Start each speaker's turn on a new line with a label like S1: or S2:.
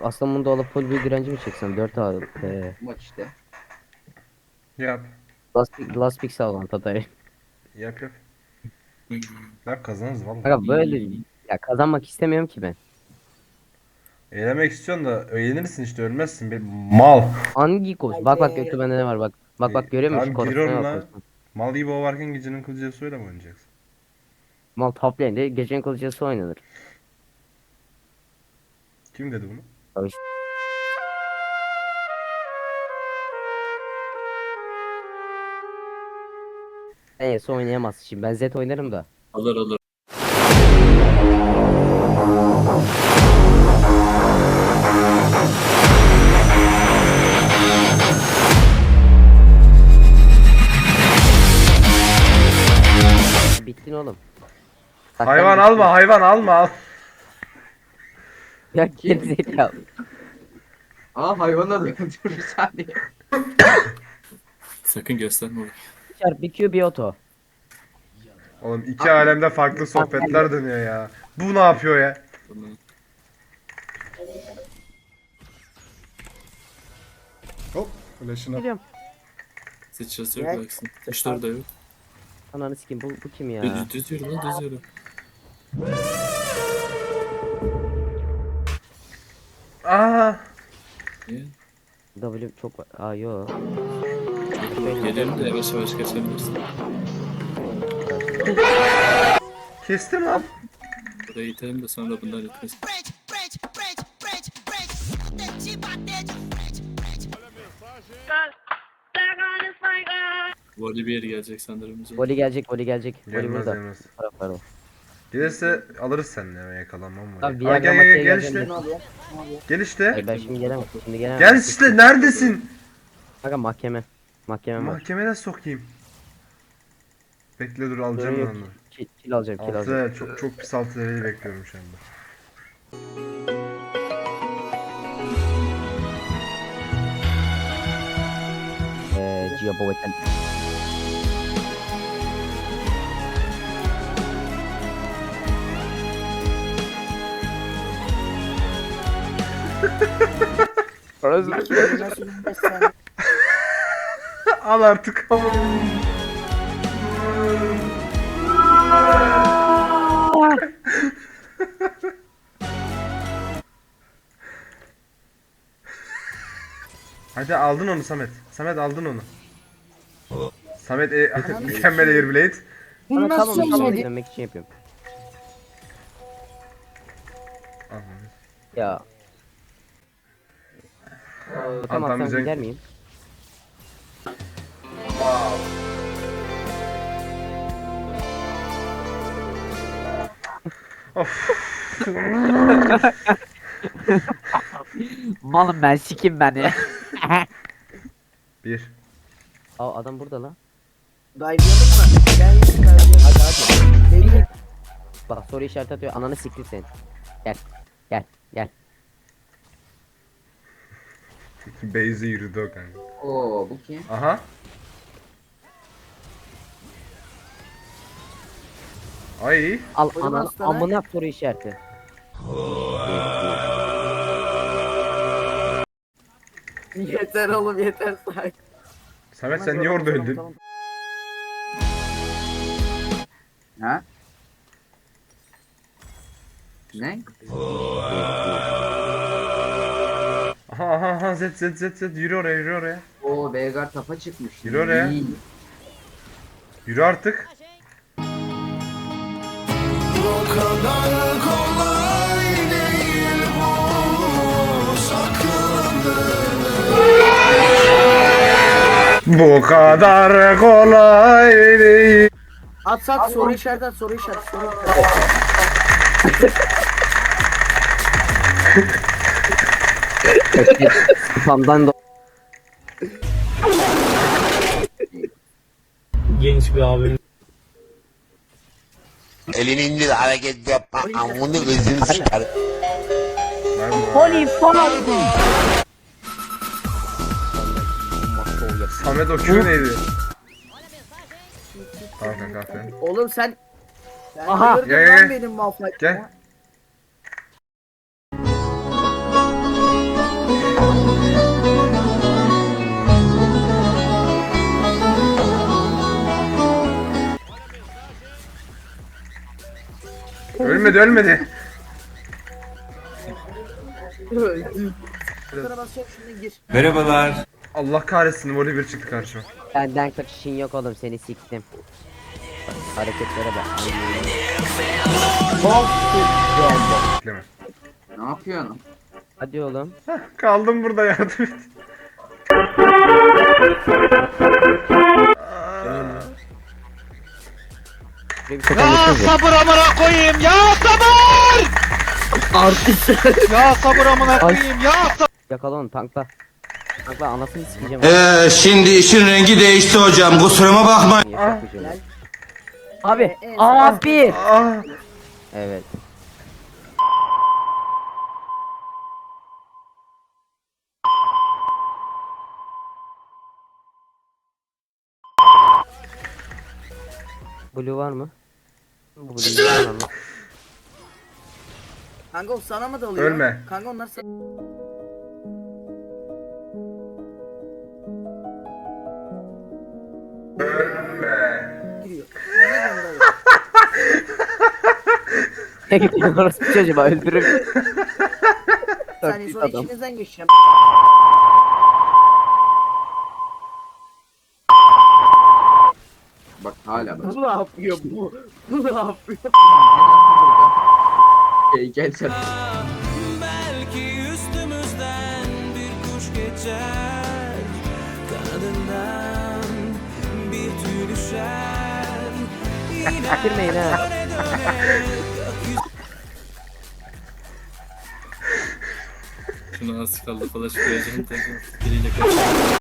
S1: Aslan bunu da alıp full bir direnci mi çeksem? 4 A. Ee,
S2: Maç işte.
S3: Yap.
S1: last, last pick sağ olan Tatay.
S3: Yap yap. Lan kazanırız valla.
S1: Aga böyle ya kazanmak istemiyorum ki ben.
S3: Eğlenmek istiyorsun da eğlenirsin işte ölmezsin. Bir mal.
S1: Hangi koş? Bak bak gökte bende ne var bak. Bak bak görüyor musun?
S3: Tamam, giriyorum lan.
S1: bak.
S3: Mal gibi o varken gecenin kılıcı öyle mi oynayacaksın?
S1: Mal top lane'de gecenin kılıcısı oynanır.
S3: Kim dedi bunu?
S1: Tabii. Neyse oynayamazsın şimdi. Ben Z oynarım da.
S4: Alır alır.
S1: Bittin oğlum.
S3: Hayvan alma hayvan alma al.
S1: Ya gerizekalı.
S2: Aa hayvana döndüm bir saniye.
S4: Sakın gösterme onu.
S1: Çarp bir Q bir oto.
S3: Oğlum iki alemde farklı sohbetler dönüyor ya. Bu ne yapıyor ya?
S4: Bunu-
S5: Hop. Flash'ını
S1: Geliyorum.
S4: Sıçrası yok baksın. Kuşları da yok.
S1: Ananı sikeyim bu, bu kim ya?
S4: Düz, düz yürü lan düz yürü.
S3: Aa.
S1: W çok var. Aa yo.
S4: Gelelim de yavaş yavaş kaçabilirsin.
S3: Kestim lan.
S4: Burayı itelim de sonra bunlar itmesin. Voli bir yere gelecek sanırım bize.
S1: Voli gelecek, voli gelecek. Voli
S3: Gelmez
S1: burada.
S3: gelmez.
S1: Taraflarda.
S3: Gelirse alırız seninle ya yakalanmam var.
S1: Abi.
S3: Aa, gel gel gel gel işte. Gel işte.
S1: Hayır ben şimdi gelemem. Şimdi gelemem.
S3: Gel işte neredesin?
S1: Aga mahkeme. Mahkeme var.
S3: Mahkemeye sokayım. Bekle dur alacağım
S1: Dur,
S3: ben
S1: yok.
S3: onu.
S1: Kill alacağım, kill alacağım.
S3: Altı çok çok pis altı leveli bekliyorum şu anda.
S1: Eee Gia Bovet'ten.
S3: Al artık. Hadi aldın onu Samet. Samet aldın onu. Samet e, mükemmel Airblade.
S1: Tamam tamam izlemek için yapıyorum. Ya. Tamam
S3: Antam
S1: sen gider miyim?
S3: Of.
S1: Malım ben sikim beni.
S3: Bir.
S1: Aa adam burada lan.
S2: Dayılayalım mı? Gel dayılayalım.
S1: Hadi hadi. Bak soru işareti atıyor. Ananı siktir sen. Gel. Gel. Gel.
S3: Beyzi yürüdü o kanka.
S2: Oo bu kim?
S3: Aha. Ay.
S1: Al ananı
S2: aslanım.
S1: amına soru işareti.
S2: yeter oğlum yeter say.
S3: Samet sen niye orada öldün?
S2: Ha? Ne?
S3: Aha aha aha zet zet zet zet yürü oraya yürü oraya.
S2: Oo Veigar tapa çıkmış.
S3: Yürü oraya.
S2: İyi.
S3: Yürü artık. Bu kadar kolay değil.
S2: At sat soru işareti at soru işareti soru işareti.
S1: Spamdan da
S6: genç bir abim
S7: Elini indir hareket yapma. Amını gözünü sıkar.
S3: Ver bunu. Samet o Q neydi? Tamam kanka aferin.
S2: Oğlum sen sen
S1: Aha.
S3: Gel, gel, gel.
S2: benim.
S3: Gel. Ölmedi ölmedi.
S2: Basacağım şimdi gir.
S3: Allah kahretsin voli bir çıktı karşıma.
S1: Benden kaçışın yok oğlum seni siktim. Bak, Hareketlere bak.
S3: Bekleme.
S6: Ne yapıyorsun?
S1: Hadi oğlum.
S3: Kaldım burada yardım et.
S1: Bir toparlasana.
S8: sabır amına koyayım ya sabır!
S2: Artist.
S8: Ya sabır amına koyayım ya sabır!
S1: Yakala onu tankla. Tankla anasını sikeceğim.
S7: Ee, şimdi işin rengi değişti hocam kusuruma bakmayın.
S1: Niye güzel. Abi. Abi.
S3: Ah.
S1: Evet. Blue var mı? Bu var mı?
S2: Kanka o sana mı dalıyor?
S3: Ölme.
S2: Kanka onlar sen... Giriyor. Sana gönderiyor.
S1: Ne gidiyor orası bir acaba öldürür.
S2: Saniye sonra içinizden geçeceğim.
S6: Bak hala bak.
S2: Bu ne yapıyor bu? Bu ne yapıyor?
S6: Gel sen.
S9: Belki üstümüzden bir kuş geçer Kanadından bir tüy düşer
S1: Bitirmeyin ha.
S4: Şunu az kaldı flash koyacağım. Biriyle kaçacağım.